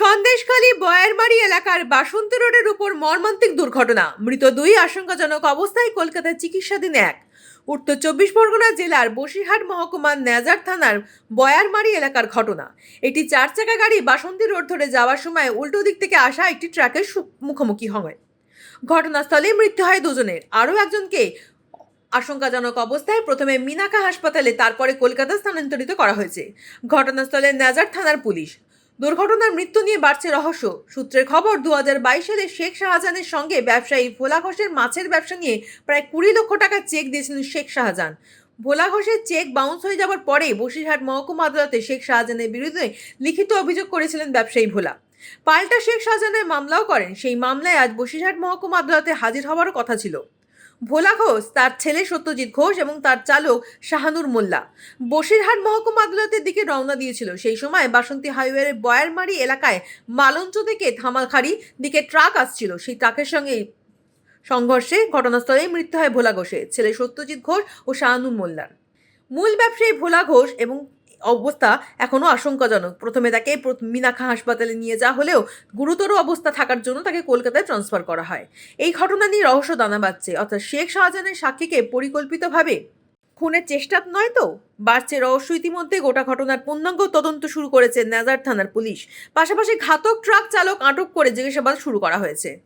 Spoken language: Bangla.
সন্দেশখালী বয়ারমারি এলাকার বাসন্তী রোডের উপর মর্মান্তিক দুর্ঘটনা। মৃত দুই আশঙ্কাজনক অবস্থায় কলকাতায় চিকিৎসাধীন এক। উত্তর চব্বিশ পরগনা জেলার বসিরহাট মহকুমার নেজার থানার বয়ারমারি এলাকার ঘটনা। একটি চার চাকা গাড়ি বাসন্তী রোড ধরে যাওয়ার সময় উল্টো দিক থেকে আসা একটি ট্রাকের মুখোমুখি হয়। ঘটনাস্থলে মৃত্যু হয় দুজনের। আরও একজনকে আশঙ্কাজনক অবস্থায় প্রথমে মিনাকা হাসপাতালে, তারপরে কলকাতা স্থানান্তরিত করা হয়েছে। ঘটনাস্থলে নাজার থানার পুলিশ দুর্ঘটনার মৃত্যু নিয়ে বাড়ছে রহস্য। সূত্রের খবর দু হাজার বাইশ সালে শেখ শাহজাহানের সঙ্গে ব্যবসায়ী ভোলা ঘোষের মাছের ব্যবসা নিয়ে প্রায় কুড়ি লক্ষ টাকার চেক দিয়েছিলেন শেখ শাহজাহান। ভোলা ঘোষের চেক বাউন্স হয়ে যাওয়ার পরে বসিরহাট মহকুমা আদালতে শেখ শাহজাহানের বিরুদ্ধে লিখিত অভিযোগ করেছিলেন ব্যবসায়ী ভোলা। পাল্টা শেখ শাহজাহানের মামলাও করেন। সেই মামলায় আজ বসিরহাট মহকুমা আদালতে হাজির হওয়ারও কথা ছিল। ভোলা ঘোষ, তার ছেলে সত্যজিৎ ঘোষ এবং তার চালক শাহানুর মোল্লা। বসিরহাট মহকুমা আদালতের দিকে রওনা দিয়েছিল। সেই সময় বাসন্তী হাইওয়ের বয়ারমারি এলাকায় মালঞ্চ থেকে ধামালখাড়ি দিকে ট্রাক আসছিল। সেই ট্রাকের সঙ্গে সংঘর্ষে ঘটনাস্থলেই মৃত্যু হয় ভোলা ঘোষের, ছেলে সত্যজিৎ ঘোষ ও শাহানুর মোল্লার। মূল ব্যবসায়ী ভোলা ঘোষ এবং অবস্থা এখনও আশঙ্কাজনক। প্রথমে তাকে মিনাখা হাসপাতালে নিয়ে যাওয়া হলেও গুরুতর অবস্থা থাকার জন্য তাকে কলকাতায় ট্রান্সফার করা হয়। এই ঘটনা নিয়ে রহস্য দানা বাঁধছে। অর্থাৎ শেখ শাহজাহানের সাক্ষীকে পরিকল্পিতভাবে খুনের চেষ্টা নয় তো? বাড়ছে রহস্য। ইতিমধ্যে গোটা ঘটনার পূর্ণাঙ্গ তদন্ত শুরু করেছে নাজার থানার পুলিশ। পাশাপাশি ঘাতক ট্রাক চালক আটক করে জিজ্ঞাসাবাদ শুরু করা হয়েছে।